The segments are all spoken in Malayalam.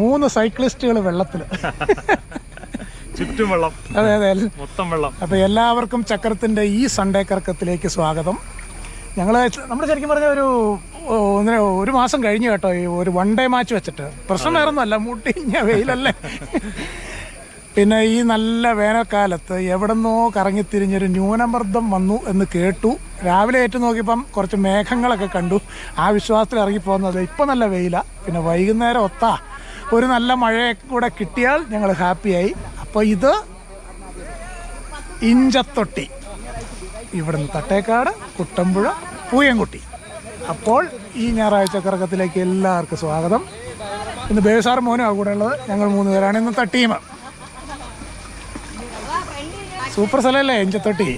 മൂന്ന് സൈക്ലിസ്റ്റുകൾ വെള്ളത്തിൽ ചുറ്റും വെള്ളം. അതെ അതെ. മൊത്തം വെള്ളം. അപ്പോൾ എല്ലാവർക്കും ചക്രത്തിന്റെ ഈ സൺഡേ കർക്കത്തിലേക്ക് സ്വാഗതം. ഞങ്ങൾ നമ്മൾ ശരിക്കും പറഞ്ഞ ഒരു ഒരു മാസം കഴിഞ്ഞു കേട്ടോ ഈ ഒരു വൺ ഡേ മാച്ച് വെച്ചിട്ട്. പ്രശ്നം വേറെ ഒന്നുമല്ല മുട്ടിഞ്ഞ വെയിലല്ലേ? പിന്നെ ഈ നല്ല വേനൽക്കാലത്ത് എവിടെന്നോ കറങ്ങിത്തിരിഞ്ഞൊരു ന്യൂനമർദ്ദം വന്നു എന്ന് കേട്ടു. രാവിലെ ഏറ്റു നോക്കിയപ്പം കുറച്ച് മേഘങ്ങളൊക്കെ കണ്ടു. ആ വിശ്വാസത്തിൽ ഇറങ്ങിപ്പോകുന്നത് ഇപ്പം നല്ല വെയിലാണ് പിന്നെ വൈകുന്നേരം ഒത്താ. ഒരു നല്ല മഴയൊക്കെ കൂടെ കിട്ടിയാൽ ഞങ്ങൾ ഹാപ്പിയായി. അപ്പോൾ ഇത് ഇഞ്ചത്തൊട്ടി. ഇവിടുന്ന് തട്ടേക്കാട് കുട്ടമ്പുഴ പൂയംകുട്ടി. അപ്പോൾ ഈ ഞായറാഴ്ച കറക്കത്തിലേക്ക് എല്ലാവർക്കും സ്വാഗതം. ഇന്ന് ബേസാർ മോനും ആ കൂടെ ഉള്ളത്. ഞങ്ങൾ മൂന്ന് പേരാണ് ഇന്നത്തെ ടീം. സൂപ്പർ സ്ഥലമല്ലേ ഇഞ്ചത്തൊട്ടി?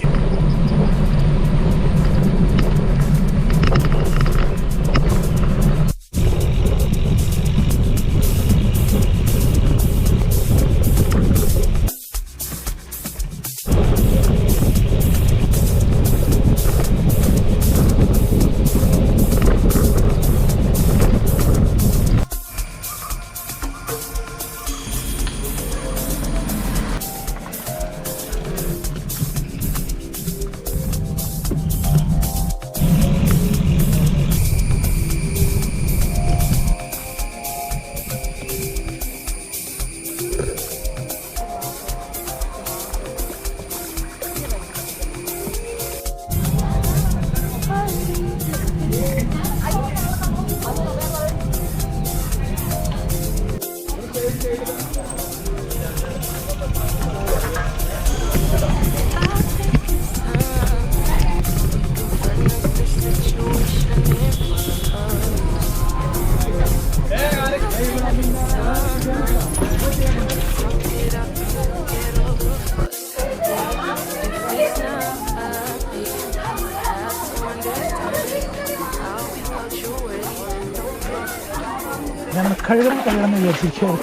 കഴുകണം കഴുകണം എന്ന് വിചാരിച്ചിരിക്കുകയാണ്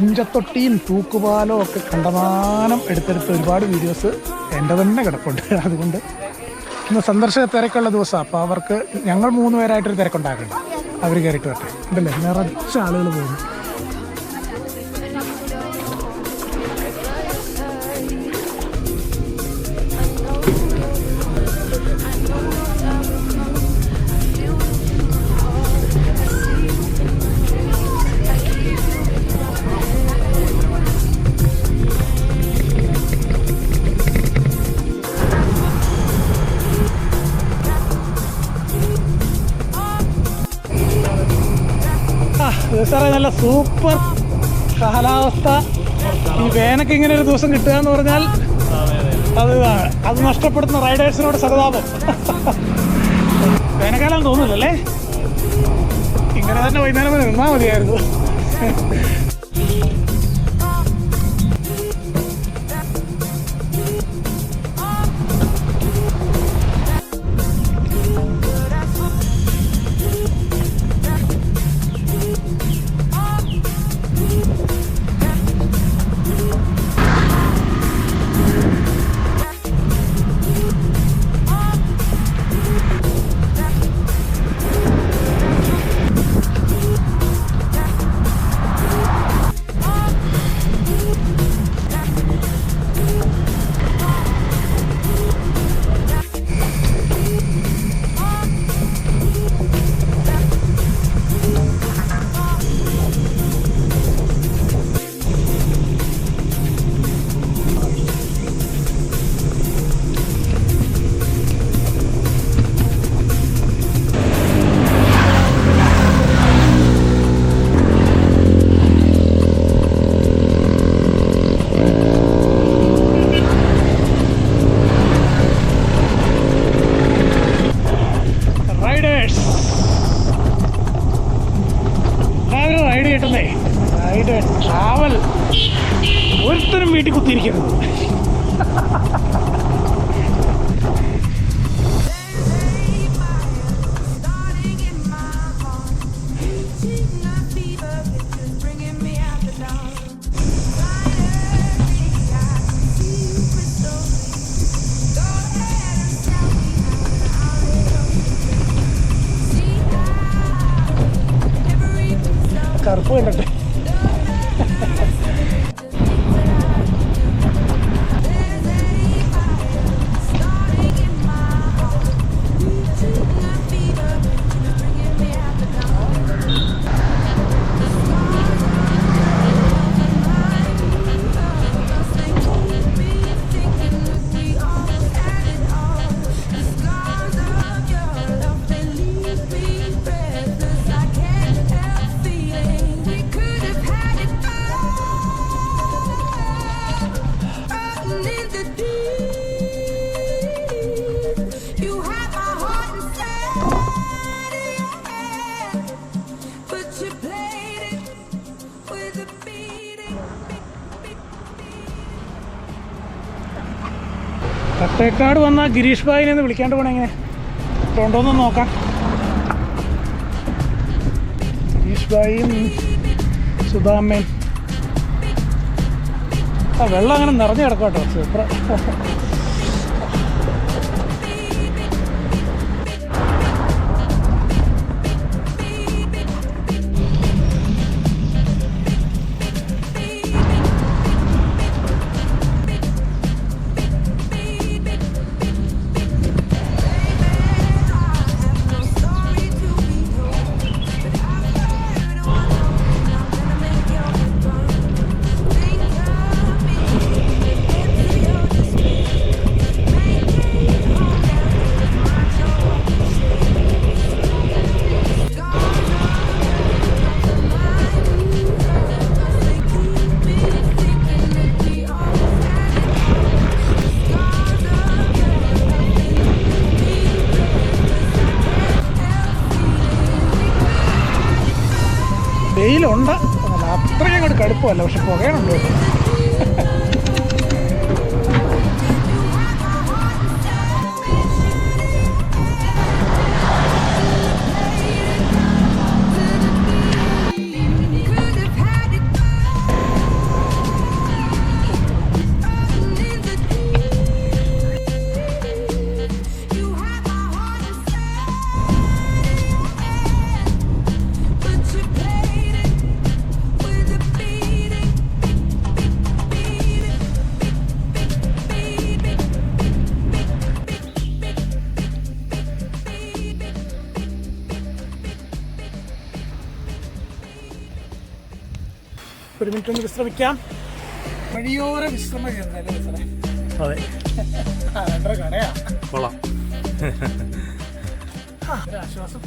ഇഞ്ചത്തൊട്ടിയും തൂക്കുപാലോ ഒക്കെ കണ്ടമാനം എടുത്തെടുത്ത് ഒരുപാട് വീഡിയോസ് എന്റെ തന്നെ കിടപ്പുണ്ട്. അതുകൊണ്ട് ഇന്ന് സന്ദർശക തിരക്കുള്ള ദിവസമാണ് അപ്പോൾ അവർക്ക് ഞങ്ങൾ മൂന്ന് പേരായിട്ടൊരു തിരക്കുണ്ടാക്കണ്ട അവർ കയറിയിട്ട് വരട്ടെ. ഉണ്ടല്ലേ നിറച്ച ആളുകൾ പോകുന്നു. സൂപ്പർ കാലാവസ്ഥ. ഈ വേനക്ക് ഇങ്ങനെ ഒരു ദിവസം കിട്ടുക എന്ന് പറഞ്ഞാൽ അത് അത് നഷ്ടപ്പെടുന്ന റൈഡേഴ്സിനോട് സഹതാപം. വേനൽക്കാലം തോന്നുന്നില്ലല്ലേ? ഇങ്ങനെ തന്നെ വൈകുന്നേരം വരെ നിന്നാൽ മതിയായിരുന്നു. ഒരുത്തരും വീട്ടിൽ കുത്തിയിരിക്കരുത് പാലക്കാട് വന്ന ഗിരീഷ് ഭായിനെ ഒന്ന് വിളിക്കാണ്ട് പോണെ എങ്ങനെ? ഉണ്ടോന്ന് നോക്കാം. ഗിരീഷ് ഭായിയും സുധാമ്മയും ആ വെള്ളം അങ്ങനെ നിറഞ്ഞു കിടക്കാട്ടോ സൂപ്പർ. ശ്രമിക്കാം. വഴിയോര വിശ്രമ അതെ. കടയാ. ആശ്വാസം.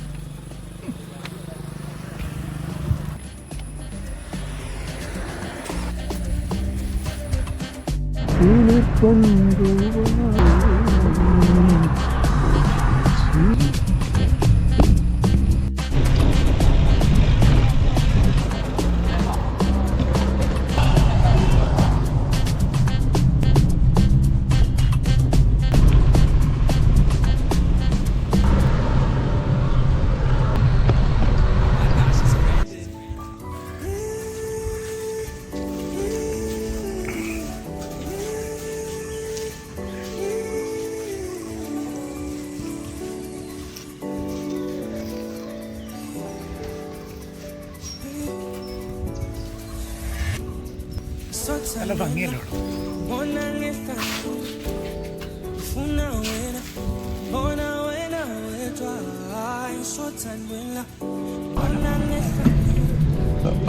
നല്ല ഭംഗിയല്ലേ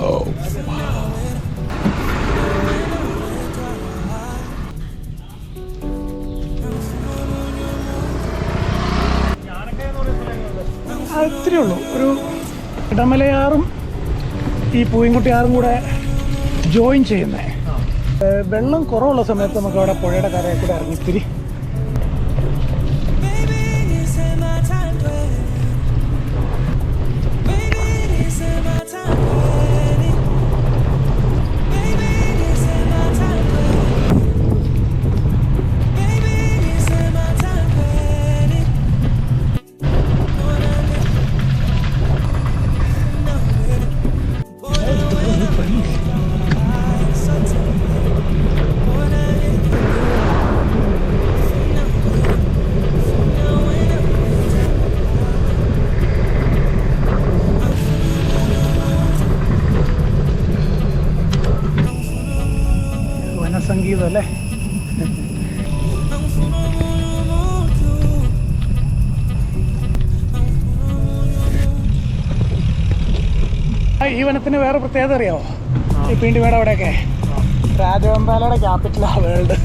Oh, ഉള്ളൂ. ഒരു ഇടമലയാറും ഈ പൂയൻകുട്ടിയാറും കൂടെ ജോയിൻ ചെയ്യുന്നേ. വെള്ളം കുറവുള്ള സമയത്ത് നമുക്ക് അവിടെ പുഴയുടെ കരയൊക്കെ കൂടെ ഇറങ്ങിത്തിരി ഈ വനത്തിന് വേറെ പ്രത്യേകത അറിയാവോ? ഈ പീണ്ടിമേട് അവിടെയൊക്കെ. രാജവെമ്പാലയുടെ ക്യാപിറ്റലാ വേൾഡ്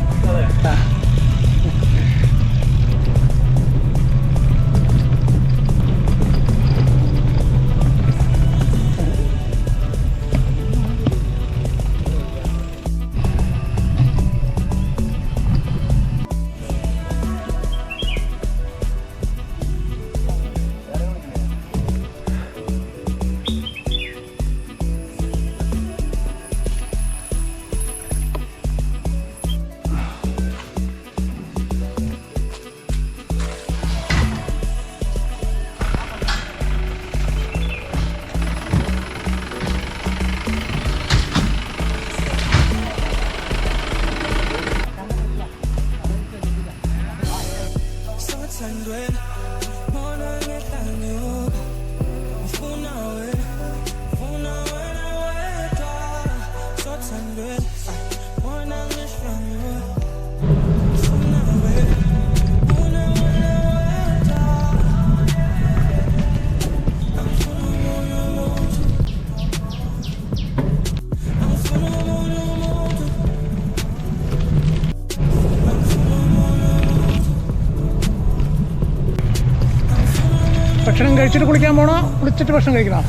കഴിച്ചിട്ട് കുളിക്കാൻ പോണോ? കുളിച്ചിട്ട് ഭക്ഷണം കഴിക്കണോ?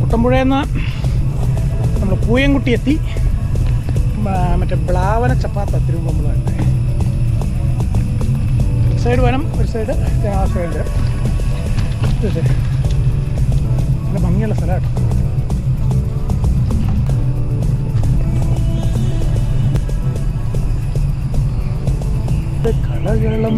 കുട്ടമ്പുഴയിൽ നിന്ന് നമ്മൾ പൂയംകുട്ടി എത്തി. മറ്റേ ബ്ലാവന ചപ്പാത്ത തിരുവമ്പുഴ ഒരു സൈഡ് വനം ഒരു സൈഡ് ജനാവാസമുണ്ട് നല്ല ഭംഗിയുള്ള സ്ഥലം കേട്ടോ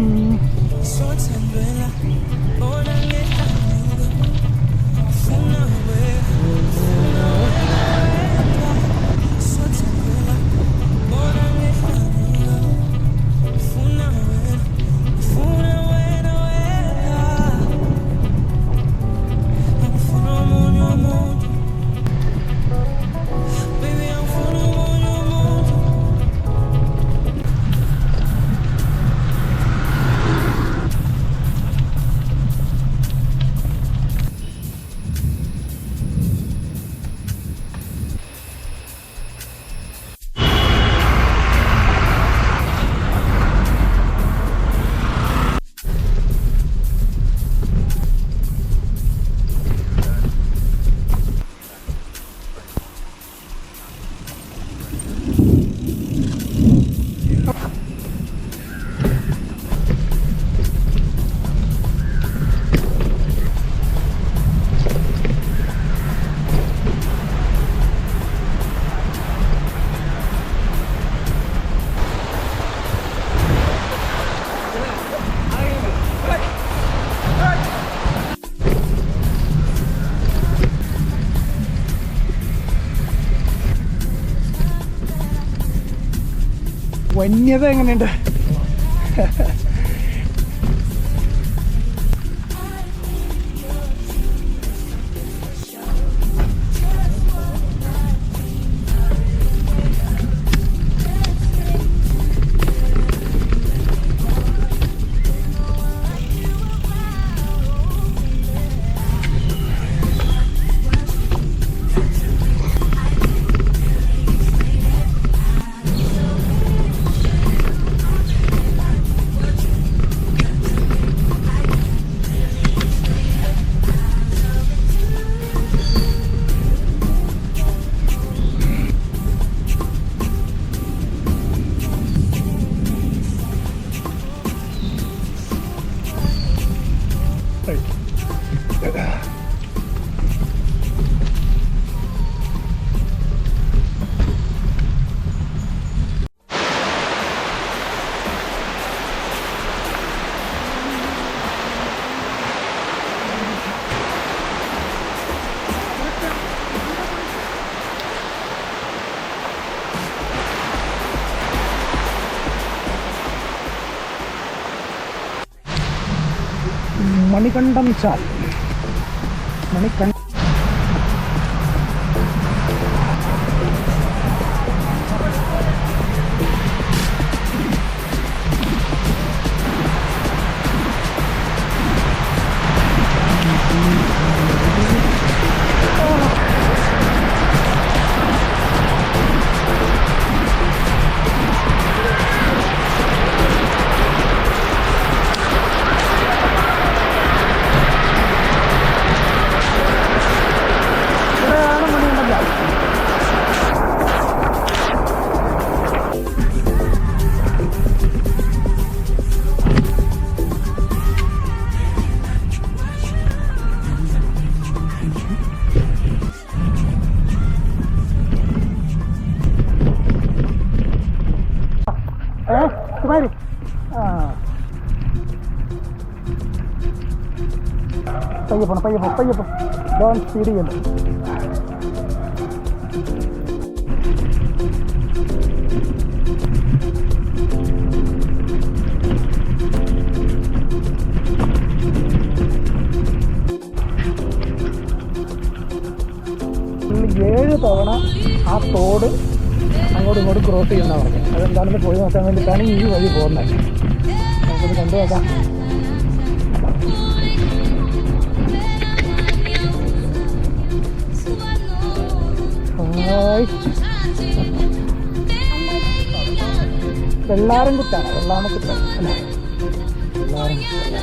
വന്യത എങ്ങനെയുണ്ട്? मणिकंडम चाल मणिकंड പയ്യെ പോണം പയ്യെ പോ പയ്യെ പോ. ഡോൺ സ്പീഡ് ചെയ്യുന്നു. ഏഴ് തവണ ആ തോട് അങ്ങോട്ടും ഇങ്ങോട്ടും ക്രോസ് ചെയ്യുന്ന പറഞ്ഞു അതെന്താണെന്ന് പോയി നോക്കാൻ വേണ്ടിയിട്ടാണ് ഈ വഴി പോകുന്നത്. നമുക്കത് കണ്ടു നോക്കാം. ഹായ് വെള്ളാരംകുത്താണ് വെള്ളാമക്കുത്ത അല്ലേ വെള്ളാരംകുത്ത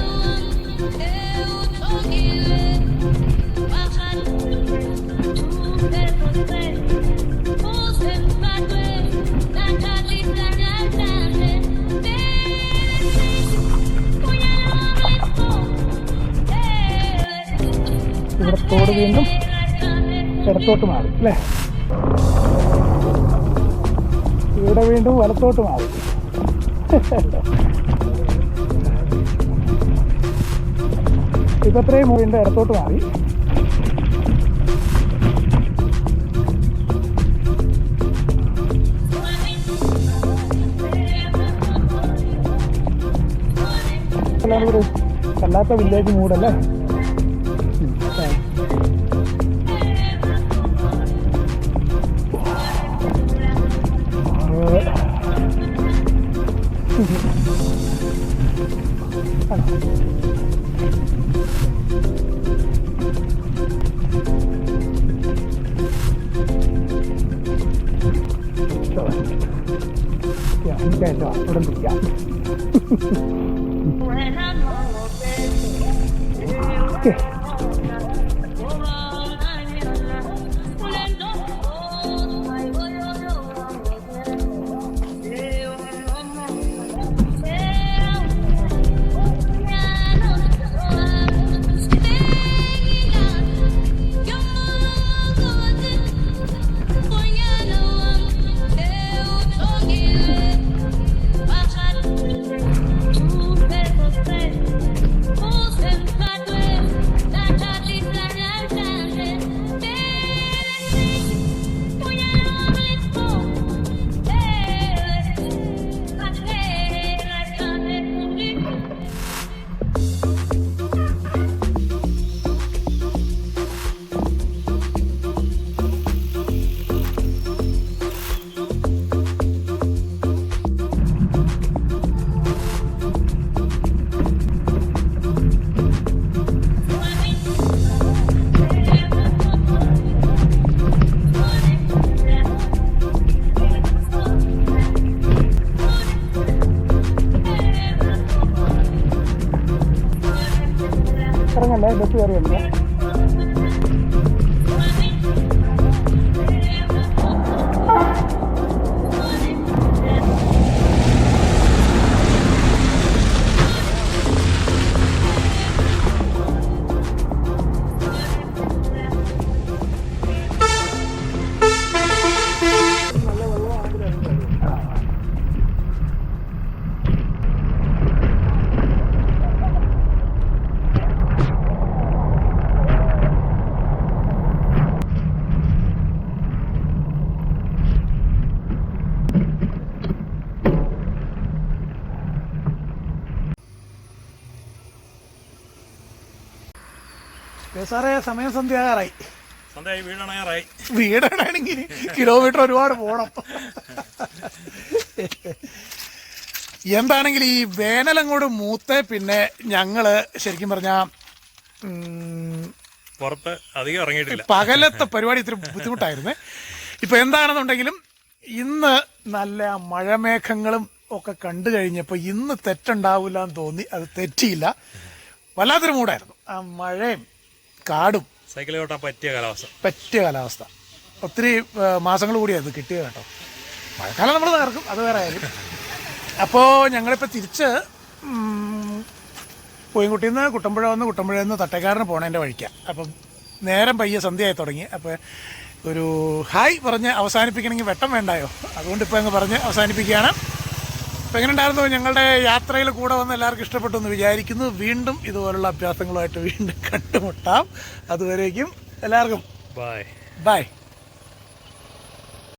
ഇവിടെ തോട് വീണ്ടും ഇടത്തോട്ട് മാറി അല്ലേ? ഇവിടെ വീണ്ടും വലത്തോട്ട് മാറി. ഇപ്പൊ അത്രയും വീണ്ടും ഇടത്തോട്ട് മാറി. വല്ലാത്ത വില്ലേജ് മൂടല്ലേ 군대에서 부른 곡이야. 오케이. 不听啊！സാറേ സമയം സന്ധ്യാകാറായി സന്ധ്യയായി വീടണയാറായി. വീടാണെങ്കിൽ കിലോമീറ്റർ ഒരുപാട് പോണം. എന്താണെങ്കിൽ ഈ വേനലങ്ങോട് മൂത്ത് പിന്നെ ഞങ്ങൾ ശരിക്കും പറഞ്ഞ പുറത്ത് അധികം ഇറങ്ങിയിട്ടില്ല. പകലത്തെ പരിപാടി ഇത്തിരി ബുദ്ധിമുട്ടായിരുന്നു. ഇപ്പൊ എന്താണെന്നുണ്ടെങ്കിലും ഇന്ന് നല്ല മഴമേഘങ്ങളും ഒക്കെ കണ്ടു കഴിഞ്ഞപ്പോൾ ഇന്ന് തെറ്റുണ്ടാവില്ല എന്ന് തോന്നി. അത് തെറ്റിയില്ല. വല്ലാത്തൊരു മൂടായിരുന്നു ആ മഴയും കാടും സൈക്കിൾ ഓട്ടാൻ പറ്റിയ കാലാവസ്ഥ. പറ്റിയ കാലാവസ്ഥ. ഒത്തിരി മാസങ്ങൾ കൂടിയായിരുന്നു കിട്ടിയ കേട്ടോ. മഴക്കാലം നമ്മൾ നടക്കും അത് വേറെ ആയാലും അപ്പോൾ ഞങ്ങളിപ്പോൾ തിരിച്ച് കോയൻകുട്ടിയിൽ നിന്ന് കുട്ടമ്പുഴ വന്ന് കുട്ടമ്പുഴയിൽ നിന്ന് തട്ടേക്കാരന് പോകണേന്റെ വഴിക്കാം. അപ്പം നേരം പയ്യെ സന്ധ്യയായി തുടങ്ങി. അപ്പോൾ ഒരു ഹായ് പറഞ്ഞ് അവസാനിപ്പിക്കണമെങ്കിൽ വെട്ടം വേണ്ടായോ? അതുകൊണ്ട് ഇപ്പോൾ അങ്ങ് പറഞ്ഞ് അവസാനിപ്പിക്കുകയാണ്. അപ്പോൾ എങ്ങനെ ഉണ്ടായിരുന്നു ഞങ്ങളുടെ യാത്രയിൽ കൂടെ വന്ന് എല്ലാവർക്കും ഇഷ്ടപ്പെട്ടു എന്ന് വിചാരിക്കുന്നു. വീണ്ടും ഇതുപോലുള്ള അഭ്യാസങ്ങളുമായിട്ട് വീണ്ടും കണ്ടുമുട്ടാം. അതുവരേക്കും എല്ലാവർക്കും. Bye bye